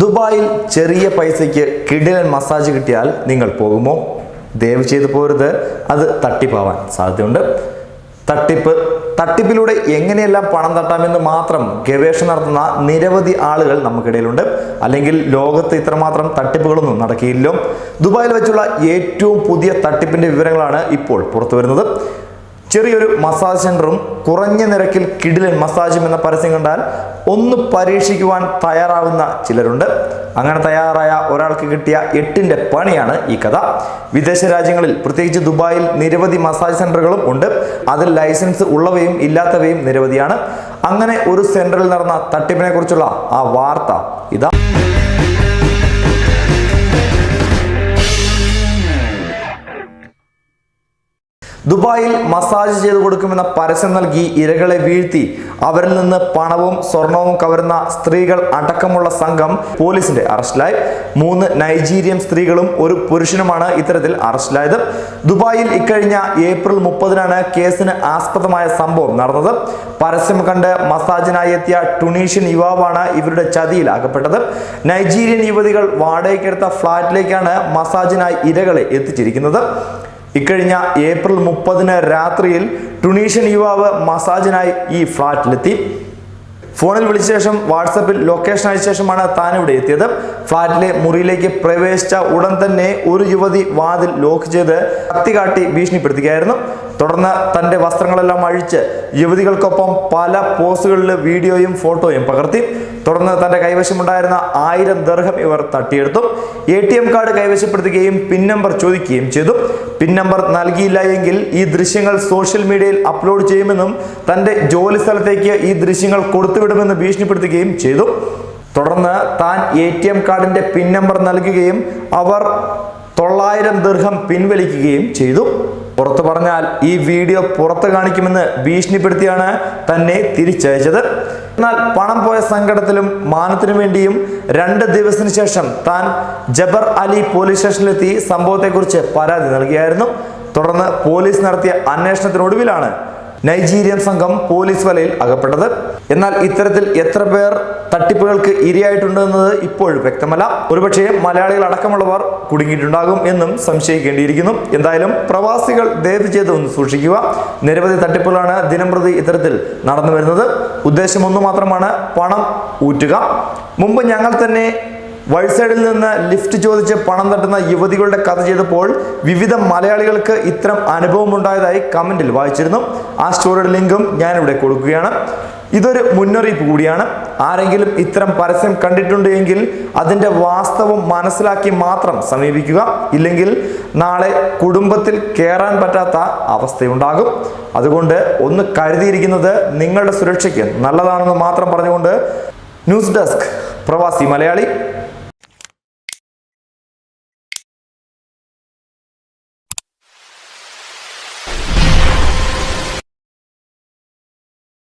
ദുബായിൽ ചെറിയ പൈസയ്ക്ക് കിടിലൻ മസാജ് കിട്ടിയാൽ നിങ്ങൾ പോകുമോ? ദയവ് ചെയ്ത് പോരുത്. അത് തട്ടിപ്പാവാൻ സാധ്യതയുണ്ട്. തട്ടിപ്പ് തട്ടിപ്പിലൂടെ എങ്ങനെയെല്ലാം പണം തട്ടാമെന്ന് മാത്രം ഗവേഷണം നടത്തുന്ന നിരവധി ആളുകൾ നമുക്കിടയിലുണ്ട്. അല്ലെങ്കിൽ ലോകത്ത് ഇത്രമാത്രം തട്ടിപ്പുകളൊന്നും നടക്കിയില്ലോ ദുബായിൽ വെച്ചുള്ള ഏറ്റവും പുതിയ തട്ടിപ്പിന്റെ വിവരങ്ങളാണ് ഇപ്പോൾ പുറത്തു വരുന്നത് ചെറിയൊരു മസാജ് സെന്ററും കുറഞ്ഞ നിരക്കിൽ കിടിലൻ മസാജും എന്ന പരസ്യം കണ്ടാൽ ഒന്ന് പരീക്ഷിക്കുവാൻ തയ്യാറാവുന്ന ചിലരുണ്ട്. അങ്ങനെ തയ്യാറായ ഒരാൾക്ക് കിട്ടിയ എട്ടിന്റെ പണിയാണ് ഈ കഥ. വിദേശ രാജ്യങ്ങളിൽ പ്രത്യേകിച്ച് ദുബായിൽ നിരവധി മസാജ് സെന്ററുകളും ഉണ്ട്. അതിൽ ലൈസൻസ് ഉള്ളവയും ഇല്ലാത്തവയും നിരവധിയാണ്. അങ്ങനെ ഒരു സെന്ററിൽ നടന്ന തട്ടിപ്പിനെ കുറിച്ചുള്ള ആ വാർത്ത ഇതാ. ദുബായിൽ മസാജ് ചെയ്തു കൊടുക്കുമെന്ന പരസ്യം നൽകി ഇരകളെ വീഴ്ത്തി. അവരിൽ നിന്ന് പണവും സ്വർണവും കവരുന്ന സ്ത്രീകൾ അടക്കമുള്ള സംഘം പോലീസിന്റെ അറസ്റ്റിലായി. മൂന്ന് നൈജീരിയൻ സ്ത്രീകളും ഒരു പുരുഷനുമാണ് ഇത്തരത്തിൽ അറസ്റ്റിലായത്. ദുബായിൽ ഇക്കഴിഞ്ഞ ഏപ്രിൽ മുപ്പതിനാണ് കേസിന് ആസ്പദമായ സംഭവം നടന്നത്. പരസ്യം കണ്ട് മസാജിനായി എത്തിയ ടുണീഷ്യൻ യുവാവാണ് ഇവരുടെ ചതിയിൽ അകപ്പെട്ടത്. നൈജീരിയൻ യുവതികൾ വാടകയ്ക്കെടുത്ത ഫ്ളാറ്റിലേക്കാണ് മസാജിനായി ഇരകളെ എത്തിച്ചിരിക്കുന്നത്. ഇക്കഴിഞ്ഞ ഏപ്രിൽ മുപ്പതിന് രാത്രിയിൽ ടുണീഷ്യൻ യുവാവ് മസാജിനായി ഈ ഫ്ളാറ്റിലെത്തി ഫോണിൽ വിളിച്ച ശേഷം വാട്സപ്പിൽ ലൊക്കേഷൻ അയച്ച ശേഷമാണ് താൻ ഇവിടെ എത്തിയത്. ഫ്ളാറ്റിലെ മുറിയിലേക്ക് പ്രവേശിച്ച ഉടൻ തന്നെ ഒരു യുവതി വാതിൽ ലോക്ക് ചെയ്ത് കത്തി കാട്ടി ഭീഷണിപ്പെടുത്തുകയായിരുന്നു. തുടർന്ന് തന്റെ വസ്ത്രങ്ങളെല്ലാം അഴിച്ച് യുവതികൾക്കൊപ്പം പല പോസുകളിൽ വീഡിയോയും ഫോട്ടോയും പകർത്തി. തുടർന്ന് തന്റെ കൈവശമുണ്ടായിരുന്ന ആയിരം ദർഹം ഇവർ തട്ടിയെടുത്തു. എ ടി എം കാർഡ് കൈവശപ്പെടുത്തുകയും പിൻ നമ്പർ ചോദിക്കുകയും ചെയ്തു. പിൻ നമ്പർ നൽകിയില്ല എങ്കിൽ ഈ ദൃശ്യങ്ങൾ സോഷ്യൽ മീഡിയയിൽ അപ്ലോഡ് ചെയ്യുമെന്നും തന്റെ ജോലി സ്ഥലത്തേക്ക് ഈ ദൃശ്യങ്ങൾ കൊടുത്തുവിടുമെന്ന് ഭീഷണിപ്പെടുത്തുകയും ചെയ്തു. തുടർന്ന് താൻ എ ടി എം കാർഡിന്റെ പിൻ നമ്പർ നൽകുകയും അവർ തൊള്ളായിരം ദീർഘം പിൻവലിക്കുകയും ചെയ്തു. പുറത്തു പറഞ്ഞാൽ ഈ വീഡിയോ പുറത്ത് കാണിക്കുമെന്ന് ഭീഷണിപ്പെടുത്തിയാണ് തന്നെ തിരിച്ചയച്ചത്. എന്നാൽ പണം പോയ സങ്കടത്തിലും മാനത്തിനു വേണ്ടിയും രണ്ട് ദിവസത്തിന് ശേഷം താൻ ജബർ അലി പോലീസ് സ്റ്റേഷനിലെത്തി സംഭവത്തെക്കുറിച്ച് പരാതി നൽകിയായിരുന്നു. തുടർന്ന് പോലീസ് നടത്തിയ അന്വേഷണത്തിനൊടുവിലാണ് നൈജീരിയൻ സംഘം പോലീസ് വലയിൽ അകപ്പെട്ടത്. എന്നാൽ ഇത്തരത്തിൽ എത്ര പേർ തട്ടിപ്പുകൾക്ക് ഇരയായിട്ടുണ്ട് എന്നത് ഇപ്പോഴും വ്യക്തമല്ല. ഒരുപക്ഷെ മലയാളികൾ അടക്കമുള്ളവർ കുടുങ്ങിയിട്ടുണ്ടാകും എന്നും സംശയിക്കേണ്ടിയിരിക്കുന്നു. എന്തായാലും പ്രവാസികൾ ദയവ് ചെയ്ത് ഒന്ന് സൂക്ഷിക്കുക. നിരവധി തട്ടിപ്പുകളാണ് ദിനംപ്രതി ഇത്തരത്തിൽ നടന്നു വരുന്നത് ഉദ്ദേശം ഒന്നു മാത്രമാണ് പണം ഊറ്റുക. മുമ്പ് ഞങ്ങൾ തന്നെ വഴിസൈഡിൽ നിന്ന് ലിഫ്റ്റ് ചോദിച്ച് പണം തട്ടുന്ന യുവതികളുടെ കഥ ചെയ്തപ്പോൾ വിവിധ മലയാളികൾക്ക് ഇത്തരം അനുഭവം ഉണ്ടായതായി കമന്റിൽ വായിച്ചിരുന്നു. ആ സ്റ്റോറിയുടെ ലിങ്കും ഞാനിവിടെ കൊടുക്കുകയാണ്. ഇതൊരു മുന്നറിയിപ്പ് കൂടിയാണ്. ആരെങ്കിലും ഇത്തരം പരസ്യം കണ്ടിട്ടുണ്ട് എങ്കിൽ അതിന്റെ വാസ്തവം മനസ്സിലാക്കി മാത്രം സമീപിക്കുക. ഇല്ലെങ്കിൽ നാളെ കുടുംബത്തിൽ കയറാൻ പറ്റാത്ത അവസ്ഥയുണ്ടാകും. അതുകൊണ്ട് ഒന്ന് കരുതിയിരിക്കുന്നത് നിങ്ങളുടെ സുരക്ഷയ്ക്ക് നല്ലതാണെന്ന് മാത്രം പറഞ്ഞുകൊണ്ട് ന്യൂസ് ഡെസ്ക് പ്രവാസി മലയാളി.